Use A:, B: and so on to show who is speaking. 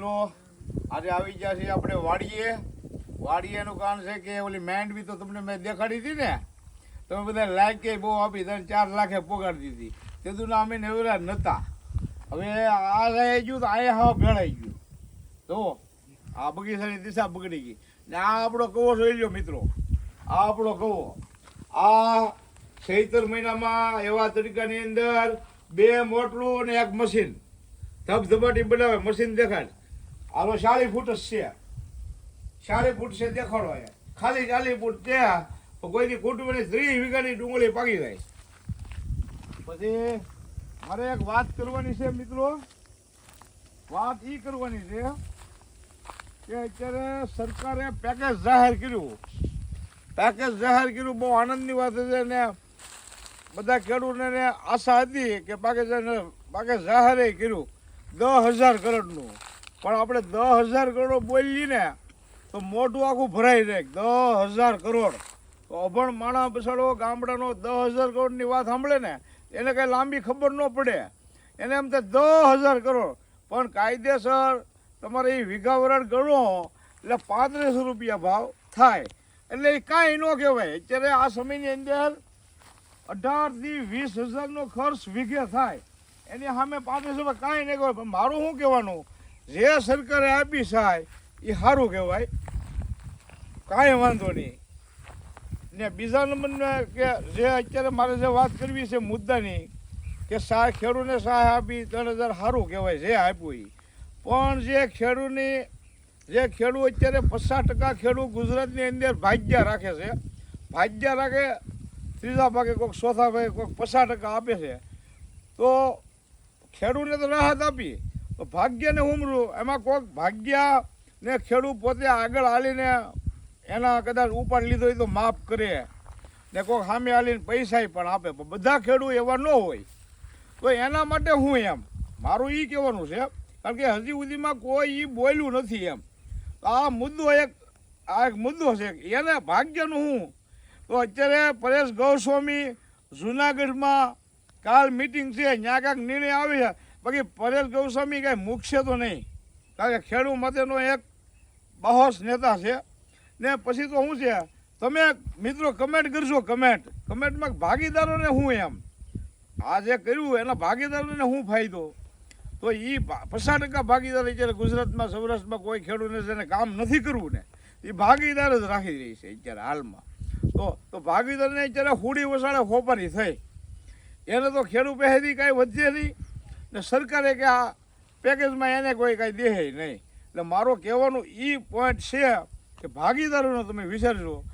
A: મિત્રો, આજે આવી ગયા છીએ આપણે વાડીએ. વાડીએનું કારણ છે કે ઓલી મેન્ડવી તો તમને મેં દેખાડી હતી ને? તમે બધા લાઈક કે બહુ આપી ત્રણ ચાર લાખે પોગાડી દીધી. તેદું અમે નેવરા નહોતા હવે આ રહી ગયું તો આ હવા ભેળાઈ ગયું. તો આ બગીચાની દિશા બગડી ગઈ. ને આ આપણો કવો જોઈ લો મિત્રો. આ આપણો કવો. આ ચૈતર મહિનામાં એવા તરીકાની અંદર બે મોટલું અને એક મશીન ધબધબાટી બનાવે મશીન દેખાડ આલો ચાલીસ ફૂટ જ છે. ચાલીસ ફૂટ છે દેખાડો એ ખાલી ચાલી ફૂટ છે તો કોઈની કુટુંબની ત્રીસ વીઘાની ડુંગળી પાકી જાય. પછી મારે એક વાત કરવાની છે મિત્રો. વાત એ કરવાની છે કે અત્યારે સરકારે પેકેજ જાહેર કર્યું. પેકેજ જાહેર કર્યું, બહુ આનંદની વાત છે ને બધા ખેડૂતોને આશા હતી કે પાકિસ્તાને પાકેજ જાહેર કર્યું. દસ હજાર કરોડનું. પણ આપણે દસ હજાર કરોડ બોલીએ ને તો મોટું આખું ભરાઈ જાય. દસ હજાર કરોડ. તો અભણ માણસ બસાડો, ગામડાનો દસ હજાર કરોડની વાત સાંભળે ને, એને કાંઈ લાંબી ખબર ન પડે. એને એમ થાય દસ હજાર કરોડ. પણ કાયદેસર તમારે એ વીઘા વરાળ ગણો, એટલે પાંત્રીસો રૂપિયા ભાવ થાય. એટલે એ કાંઈ ન કહેવાય. અત્યારે આ સમયની અંદર અઢારથી વીસ હજારનો ખર્ચ વીઘે થાય. એની સામે પાંત્રીસ રૂપિયા કાંઈ નહીં કહેવાય. પણ મારું શું કહેવાનું? જે સરકારે આપી સાય એ સારું કહેવાય. કાંઈ વાંધો નહીં. ને બીજા નંબરને કે જે અત્યારે મારે જે વાત કરવી છે મુદ્દાની, કે સહાય ખેડૂતને સહાય આપી, ત્રણ હજાર સારું કહેવાય જે આપ્યું એ પણ જે ખેડૂતની જે ખેડૂત અત્યારે પચાસ ટકા ખેડૂત ગુજરાતની અંદર ભાગ્યા રાખે છે, ભાગ્યા રાખે, ત્રીજા ભાગે કોઈક ચોથા ભાગે કોઈક પચાસ ટકા આપે છે, તો ખેડૂતને તો રાહત આપી. તો ભાગ્યને ઉમરું. એમાં કોઈક ભાગ્યા ને ખેડૂત પોતે આગળ હાલીને એના કદાચ ઉપાડ લીધો હોય તો માફ કરે. ને કોઈક સામે હાલીને પૈસા પણ આપે. પણ બધા ખેડૂત એવા ન હોય. તો એના માટે હું એમ, મારું એ કહેવાનું છે, કારણ કે હજી સુધીમાં કોઈ એ બોલ્યું નથી એમ. તો આ મુદ્દો એક, આ એક મુદ્દો છે એને ભાગ્યનું હું, તો અત્યારે પરેશ ગૌસ્વામી જુનાગઢમાં કાલ મિટિંગ છે, ત્યાં કાંઈક નિર્ણય આવે છે. બાકી પરેલ ગૌસ્વામી કાંઈ મુકશે તો નહીં. કારણ કે ખેડૂત માટેનો એક બહોશ નેતા છે. ને પછી તો શું છે? તમે મિત્રો કમેન્ટ કરશો કમેન્ટ કમેન્ટમાં ભાગીદારોને હું એમ. આ જે કર્યું, એના ભાગીદારોને શું ફાયદો? તો એ પચાસ ટકા ભાગીદાર અત્યારે ગુજરાતમાં, સૌરાષ્ટ્રમાં કોઈ ખેડૂતને જેને કામ નથી કરવું ને એ ભાગીદાર જ રાખી રહી છે અત્યારે હાલમાં. તો તો ભાગીદારને અત્યારે હુડી વસાડે ખોપારી થઈ. એને તો ખેડૂત પહેરી કાંઈ વધશે નહીં. ને સરકારે કે આ પેકેજમાં એને કોઈ કાંઈ દેહે નહીં. એટલે મારો કહેવાનું એ પોઈન્ટ છે કે ભાગીદારોનો તમે વિચારજો